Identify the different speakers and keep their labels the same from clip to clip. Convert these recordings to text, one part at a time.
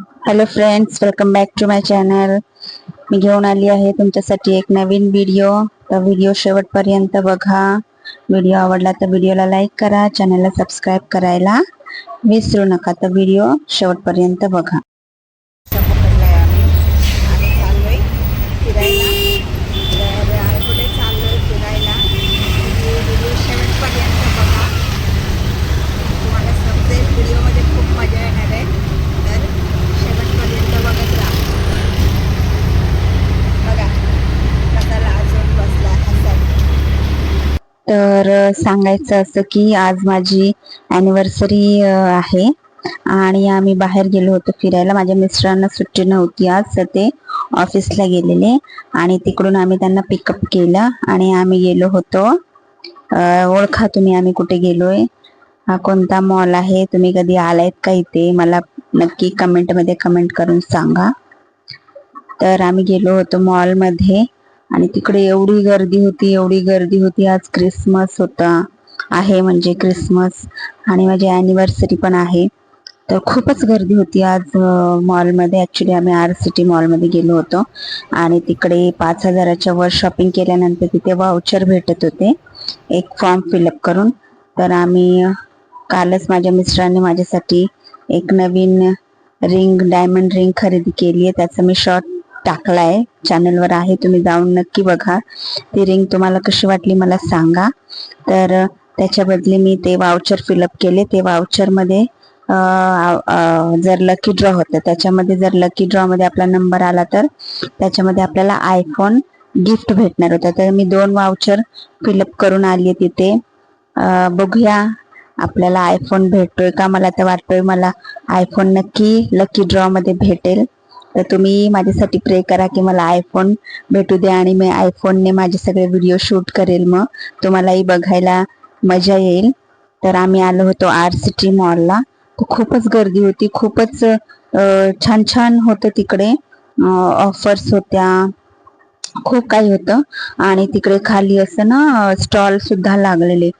Speaker 1: Hello friends welcome back to my channel मी घेऊन आली आहे तुमच्यासाठी एक नवीन व्हिडिओ तर व्हिडिओ शेवटपर्यंत बघा. व्हिडिओ आवडला तर व्हिडिओला लाईक करा. चॅनलला सबस्क्राईब करायला विसरू नका. तर व्हिडिओ शेवटपर्यंत बघा
Speaker 2: पकडलाय आम्ही आम्ही चाललोय फिरायला तर आम्ही कुठे चाललोय फिरायला तुम्ही व्हिडिओ शेवटपर्यंत बघा तुम्हाला समजेल व्हिडिओमध्ये खूप मजा येणार आहे तर शेवटपर्यंत बघत राहा बघा कसा लाजून बसला हसत
Speaker 1: तर सांगायचं असं की आज माझी अॅनिव्हर्सरी आहे. आणि आम्ही बाहेर गेलो होतो फिरायला. माझ्या मिस्टरांना सुट्टी नव्हती आज तर ते ऑफिसला गेलेले. आणि तिकडून आम्ही त्यांना पिकअप केलं आणि आम्ही गेलो होतो. ओळखा तुम्ही आम्ही कुठे गेलोय. हा कोणता मॉल आहे? तुम्ही कधी आलायत का इथे? मला नक्की कमेंटमध्ये कमेंट करून सांगा. तर आम्ही गेलो होतो मॉलमध्ये आणि तिकडे एवढी गर्दी होती एवढी गर्दी होती. आज क्रिसमस होता आहे म्हणजे क्रिसमस आणि माझी अॅनिव्हर्सरी पण आहे. तर खूपच गर्दी होती आज मॉलमध्ये ॲक्च्युली आम्ही आर सिटी मॉलमध्ये गेलो होतो. आणि तिकडे पाच हजाराच्या वर शॉपिंग केल्यानंतर तिथे वाउचर भेटत होते. एक फॉर्म फिलअप करून. तर आम्ही कालच माझ्या मिस्टरांनी माझ्यासाठी एक नवीन रिंग डायमंड रिंग खरेदी केली आहे. त्याचं मी शॉर्ट टाकलाय. चॅनलवर आहे तुम्ही जाऊन नक्की बघा. ती रिंग तुम्हाला कशी वाटली मला सांगा. तर त्याच्या बदली मी ते वाउचर फिलअप केले. ते वाउचरमध्ये जर लकी ड्रॉ होतं त्याच्यामध्ये जर लकी ड्रॉमध्ये आपला नंबर आला तर त्याच्यामध्ये आपल्याला आयफोन गिफ्ट भेटणार होता. तर मी दोन वाउचर फिलअप करून आली आहे तिथे बघूया आपल्याला आयफोन भेटतोय का? मला तर वाटतोय मला आयफोन नक्की लकी ड्रॉमध्ये भेटेल. तर तुम्ही माझ्यासाठी प्रे करा की मला आयफोन भेटू द्या आणि मी आयफोनने माझे सगळे व्हिडिओ शूट करेल मग. तुम्हालाही बघायला मजा येईल. तर आम्ही आलो होतो आर सिटी मॉलला तर खूपच गर्दी होती. खूपच छान छान होतं तिकडे. ऑफर्स होत्या. खूप काही होतं. आणि तिकडे खाली असं ना स्टॉल सुद्धा लागलेले.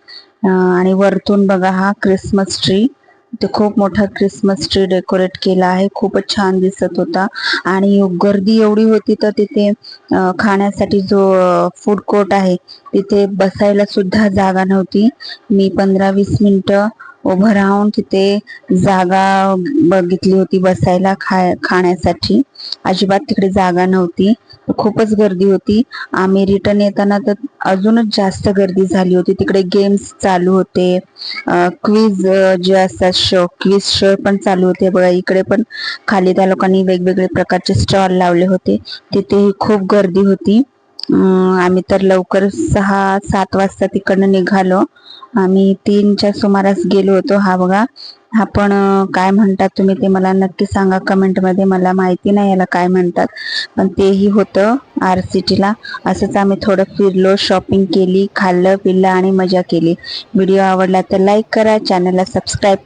Speaker 1: आणि वरतून बघा हा क्रिसमस ट्री इथे खूप मोठा क्रिसमस ट्री डेकोरेट केला आहे. खूपच छान दिसत होता. आणि गर्दी एवढी होती तर तिथे खाण्यासाठी जो फूड कोर्ट आहे तिथे बसायला सुद्धा जागा नव्हती. मी पंधरा वीस मिनिटं उभं राहून तिथे जागा बघितली होती बसायला खाय खाण्यासाठी. अजिबात तिकडे जागा नव्हती. खूपच गर्दी होती. आम्ही रिटर्न येताना तर अजूनच जास्त गर्दी झाली होती. तिकडे गेम्स चालू होते. क्विज जे असतात शो क्विज शो पण चालू होते. बघा इकडे पण खाली त्या लोकांनी वेगवेगळे प्रकारचे स्टॉल लावले होते. तिथेही खूप गर्दी होती. आम्ही तर लवकर सहा सात वाजता तिकडनं निघालो. आम्ही तीनच्या सुमारास गेलो होतो. हा बघा हा पण काय म्हणतात तुम्ही ते मला नक्की सांगा कमेंटमध्ये. मला माहिती नाही याला काय म्हणतात. पण तेही होतं आर सी टीला असंच आम्ही थोडं फिरलो शॉपिंग केली खाल्लं पिल्लं आणि मजा केली. व्हिडिओ आवडला तर लाईक करा. चॅनलला सबस्क्राईब